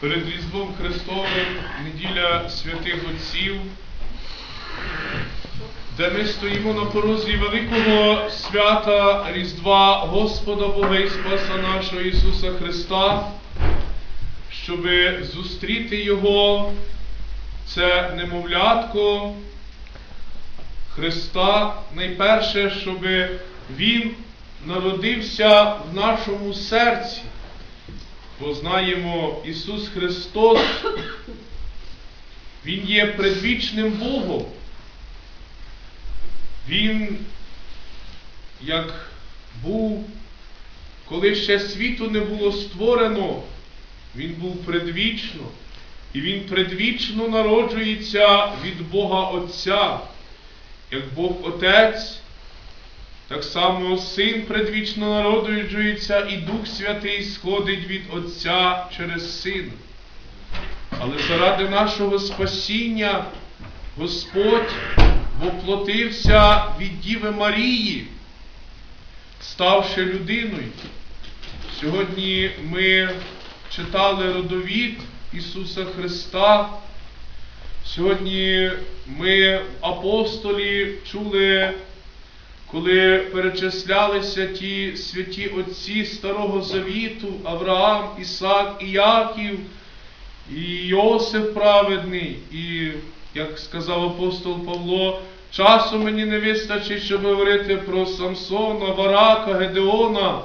перед Різдвом Христовим, неділя святих Отців, де ми стоїмо на порозі великого свята Різдва Господа Бога і Спаса нашого Ісуса Христа, щоб зустріти Його, це немовлятко Христа, найперше, щоб Він народився в нашому серці. Бо знаємо, Ісус Христос, Він є предвічним Богом. Він, як був, коли ще світу не було створено, Він був предвічно, і Він предвічно народжується від Бога Отця, як Бог Отець. Так само Син предвічно народжується і Дух Святий сходить від Отця через Сина. Але заради нашого спасіння Господь воплотився від Діви Марії, ставши людиною. Сьогодні ми читали родовід Ісуса Христа. Сьогодні ми, апостолі, чули коли перечислялися ті святі отці Старого Завіту, Авраам, Ісак, і Яків, і Йосиф праведний, і, як сказав апостол Павло, часу мені не вистачить, щоб говорити про Самсона, Варака, Гедеона,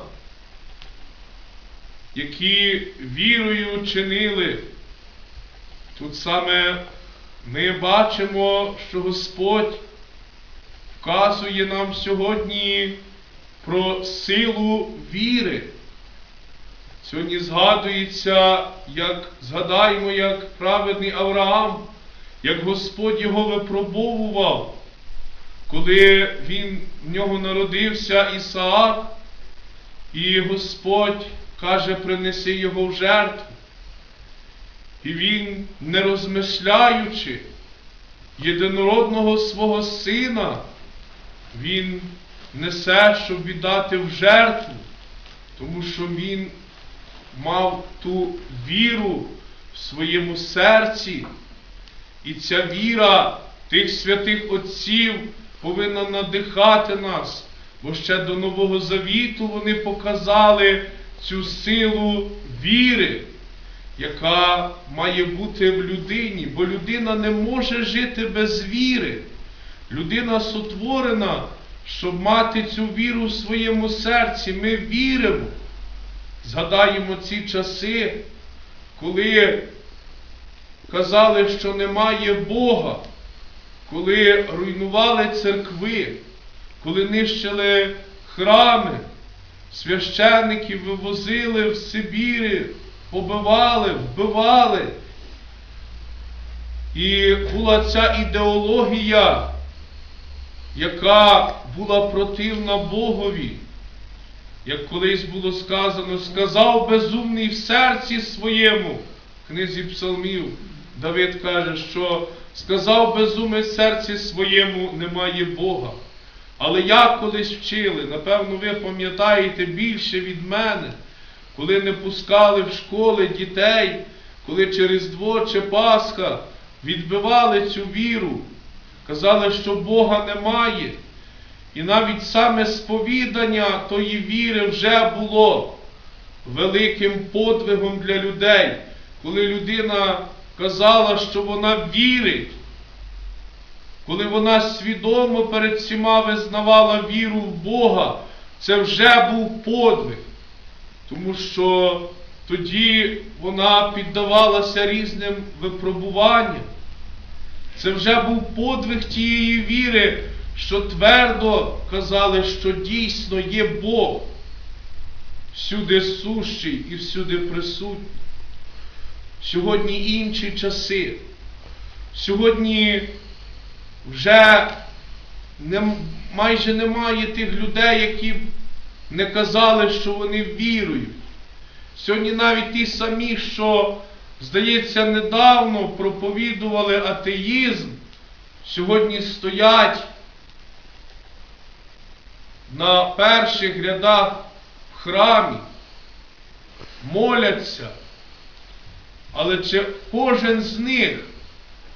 які вірою чинили. Тут саме ми бачимо, що Господь вказує нам сьогодні про силу віри. Сьогодні згадується, як згадаємо, як праведний Авраам, як Господь його випробовував, коли він в нього народився Ісаак, і Господь каже, принеси його в жертву. І він, не розмишляючи, єдинородного свого сина, він несе, щоб віддати в жертву, тому що він мав ту віру в своєму серці, і ця віра тих святих Отців повинна надихати нас, бо ще до Нового Завіту вони показали цю силу віри, яка має бути в людині, бо людина не може жити без віри. Людина сотворена, щоб мати цю віру в своєму серці. Ми віримо. Згадаємо ці часи, коли казали, що немає Бога, коли руйнували церкви, коли нищили храми, священників вивозили в Сибіри, побивали, вбивали. І була ця ідеологія яка була противна Богові. Як колись було сказано, сказав безумний в серці своєму, в книзі Псалмів, Давид каже, що сказав безумний в серці своєму немає Бога. Але як колись вчили, напевно, ви пам'ятаєте більше від мене, коли не пускали в школи дітей, коли через Дво чи Пасха відбивали цю віру, казали, що Бога немає. І навіть саме сповідання тої віри вже було великим подвигом для людей, коли людина казала, що вона вірить, коли вона свідомо перед всіма визнавала віру в Бога, це вже був подвиг, тому що тоді вона піддавалася різним випробуванням. Це вже був подвиг тієї віри, що твердо казали, що дійсно є Бог, всюди сущий і всюди присутній. Сьогодні інші часи. Сьогодні вже не, майже немає тих людей, які не казали, що вони вірують. Сьогодні навіть ті самі, що здається, недавно проповідували атеїзм, сьогодні стоять на перших рядах в храмі, моляться, але чи кожен з них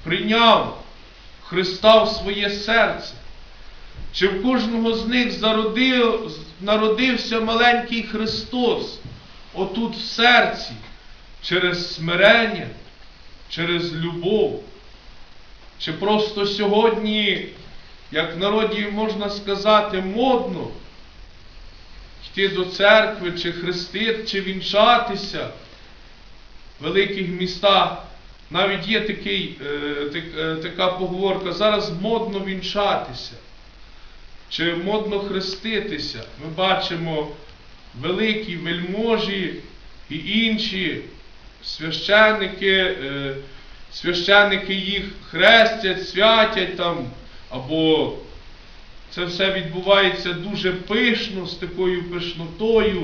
прийняв Христа в своє серце? Чи в кожного з них зародив, народився маленький Христос отут в серці, через смирення, через любов? Чи просто сьогодні, як в народі можна сказати, модно йти до церкви, чи хрестити, чи вінчатися в великих містах? Навіть є такий, е, е, така поговорка, зараз модно вінчатися. Чи модно хреститися? Ми бачимо великі вельможі і інші священники, е, священники їх хрестять, святять там, або це все відбувається дуже пишно, з такою пишнотою.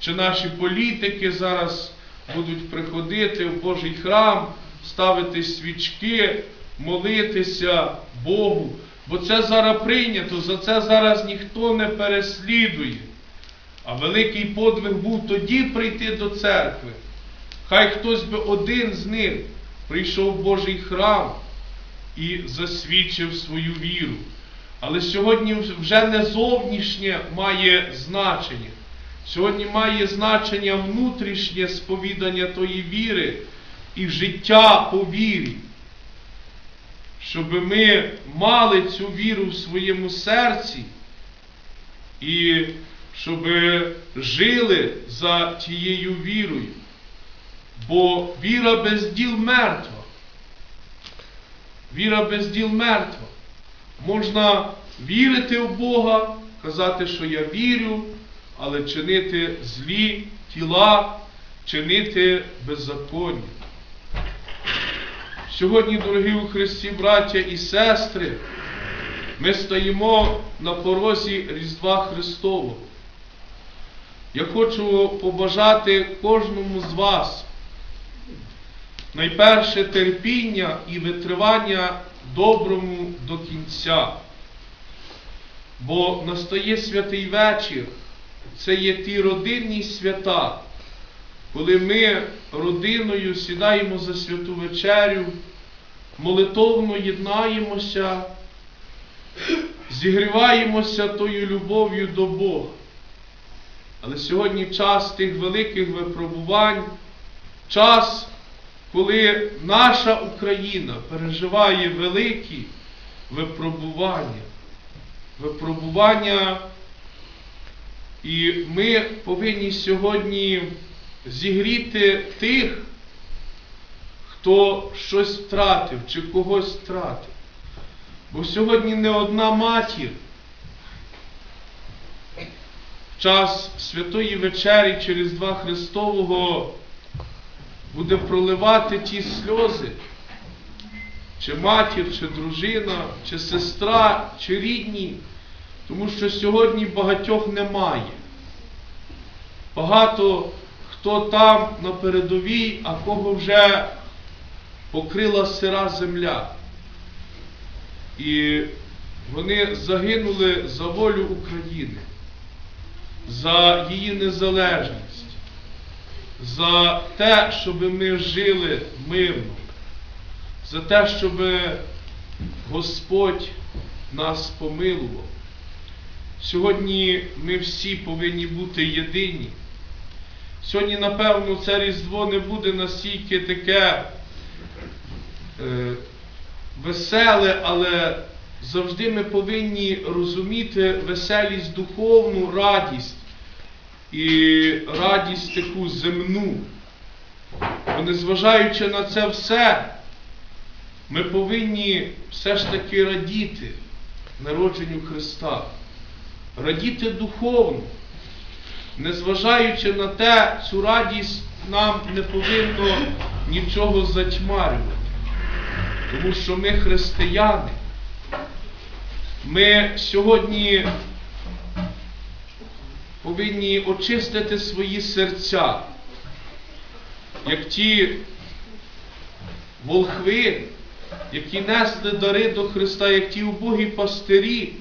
Чи наші політики зараз будуть приходити в Божий храм, ставити свічки, молитися Богу. Бо це зараз прийнято, за це зараз ніхто не переслідує. А великий подвиг був тоді прийти до церкви. Хай хтось би один з них прийшов в Божий храм і засвідчив свою віру. Але сьогодні вже не зовнішнє має значення. Сьогодні має значення внутрішнє сповідання тої віри і життя по вірі. Щоб ми мали цю віру в своєму серці і щоб жили за тією вірою. Бо віра без діл мертва. Віра без діл мертва. Можна вірити в Бога, казати, що я вірю, але чинити злі тіла, чинити беззаконня. Сьогодні, дорогі у Христі, браття і сестри, ми стоїмо на порозі Різдва Христового. Я хочу побажати кожному з вас найперше терпіння і витривання доброму до кінця. Бо настає святий вечір, це є ті родинні свята, коли ми родиною сідаємо за святу вечерю, молитовно єднаємося, зігріваємося тою любов'ю до Бога. Але сьогодні час тих великих випробувань, час, коли наша Україна переживає великі випробування. Випробування, і ми повинні сьогодні зігріти тих, хто щось втратив чи когось втратив. Бо сьогодні не одна матір в час Святої вечері через два Христового буде проливати ті сльози, чи матір, чи дружина, чи сестра, чи рідні, тому що сьогодні багатьох немає. Багато хто там на передовій, а кого вже покрила сира земля. І вони загинули за волю України, за її незалежність, за те, щоб ми жили мирно, за те, щоб Господь нас помилував. Сьогодні ми всі повинні бути єдині. Сьогодні, напевно, це Різдво не буде настільки таке е, веселе, але завжди ми повинні розуміти веселість духовну, радість і радість таку земну. Бо незважаючи на це все, ми повинні все ж таки радіти народженню Христа, радіти духовно. Незважаючи на те, цю радість нам не повинно нічого затьмарювати. Тому що ми християни. Ми сьогодні повинні очистити свої серця, як ті волхви, які несли дари до Христа, як ті убогі пастирі,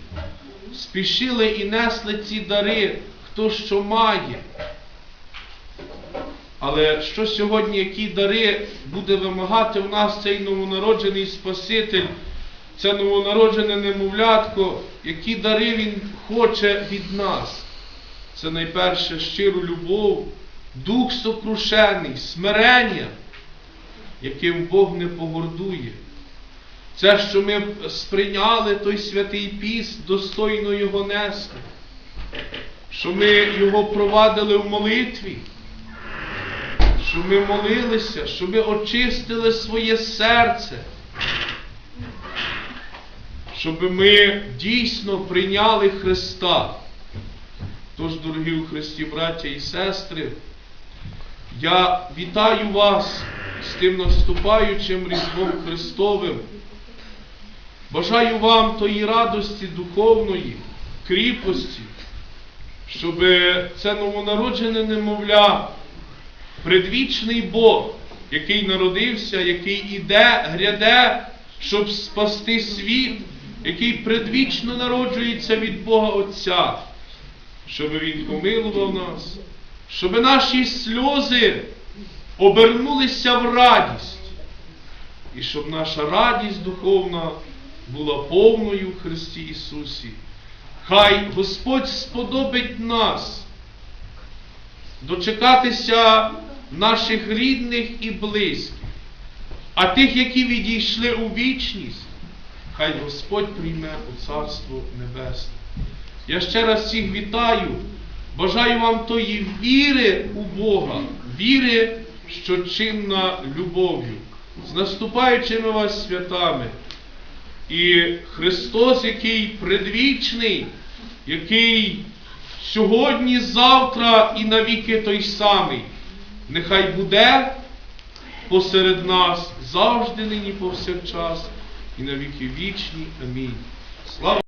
спішили і несли ці дари, хто що має. Але що сьогодні, які дари буде вимагати в нас цей новонароджений Спаситель, це новонароджене немовлятко, які дари Він хоче від нас? Це найперше щиру любов, дух сокрушений, смирення, яким Бог не погордує. Це, що ми сприйняли той святий піст, достойно його нести, що ми його провадили в молитві, що ми молилися, що ми очистили своє серце, щоб ми дійсно прийняли Христа. Тож, дорогі у Христі, браття і сестри, я вітаю вас з тим наступаючим Різдвом Христовим. Бажаю вам тої радості духовної, кріпості, щоб це новонароджене немовля, предвічний Бог, який народився, який іде, гряде, щоб спасти світ, який предвічно народжується від Бога Отця, щоб Він помилував нас, щоб наші сльози обернулися в радість, і щоб наша радість духовна була повною в Христі Ісусі. Хай Господь сподобить нас дочекатися наших рідних і близьких, а тих, які відійшли у вічність, хай Господь прийме у Царство Небесне. Я ще раз всіх вітаю, бажаю вам тої віри у Бога, віри, що чинна любов'ю, з наступаючими вас святами. І Христос, який предвічний, який сьогодні, завтра і навіки той самий, нехай буде посеред нас завжди нині повсякчас і навіки вічні. Амінь. Слава